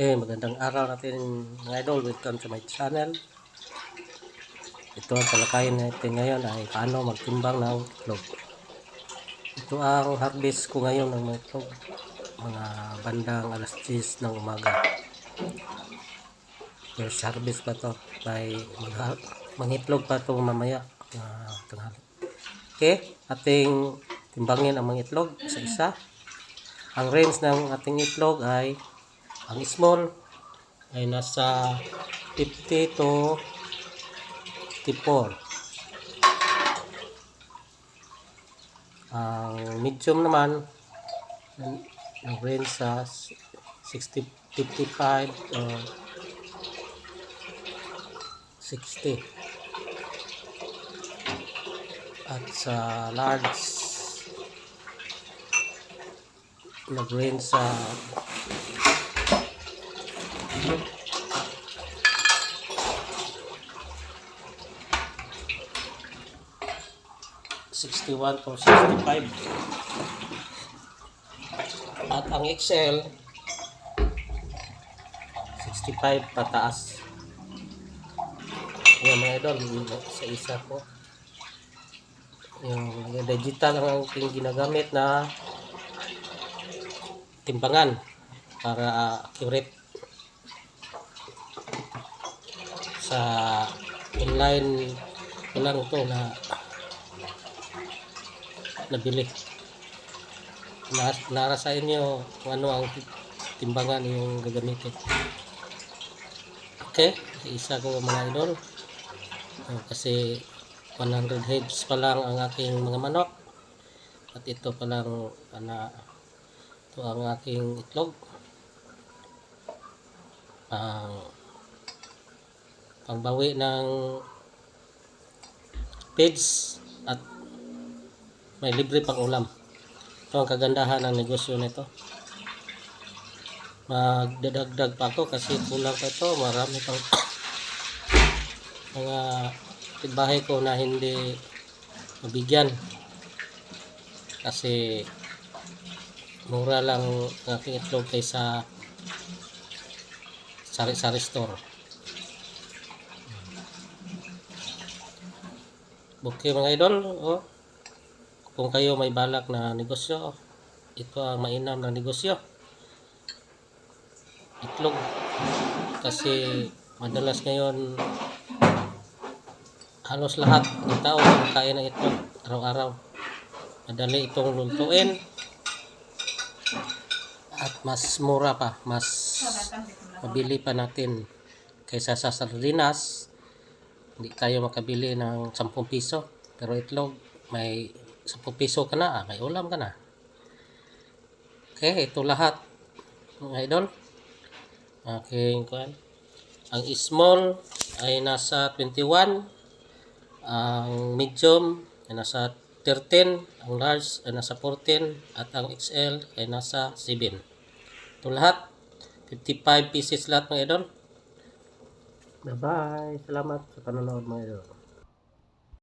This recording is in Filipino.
Okay, magandang araw natin mga idol. Welcome to my channel. Ito ang talakayin natin ngayon ay paano magtimbang ng itlog. Ito ang harvest ko ngayon ng mga itlog. Mga bandang alas 10 ng umaga. First harvest pa to. May mag mangitlog pa to mamaya. Uh. Okay, ating timbangin ang mga itlog sa isa. Ang range ng ating itlog ay ang small ay nasa 50 to 54. Ang medium naman ang range sa 60 55 to 60. At sa large nag-range sa Sixty-one to sixty-five. At ang XL, 65 pataas. Yan mga idol, sa isa ko. Yung digital ang aking ginagamit na timbangan para accurate sa online lang ito na nabili. Na, nara sa inyo kung ano ang timbangan yung gagamitin. Okay isa ko mga idol. Ah, kasi 100 heads pa lang ang aking mga manok. At ito pa lang ana ito ang aking itlog. Ang pangbawi ng pigs at may libre pang ulam. Ito ang kagandahan ng negosyo nito. Magdadagdag pa ako kasi kulang pa ito. Marami pang mga bahay ko na hindi mabigyan. Kasi mura lang ang aking itlog kaysa sari-sari store Okay mga idol, oh. kung kayo may balak na negosyo, ito ang mainam na negosyo. Itlog. Kasi madalas ngayon halos lahat ng tao kain ng itlog araw-araw. Madali itong luntuin at mas mura pa, mas mabili pa natin kaysa sa sardinas hindi tayo makabili ng 10 piso. Pero itlog may 10 piso ka na ah, may ulam ka na. Okay ito lahat mga idol. Aking kuan ang small ay nasa 21 ang medium ay nasa 13 ang large ay nasa 14 at ang XL ay nasa 7 ito lahat 55 pieces lahat mga idol Bye-bye. Salamat sa panonood mga idol.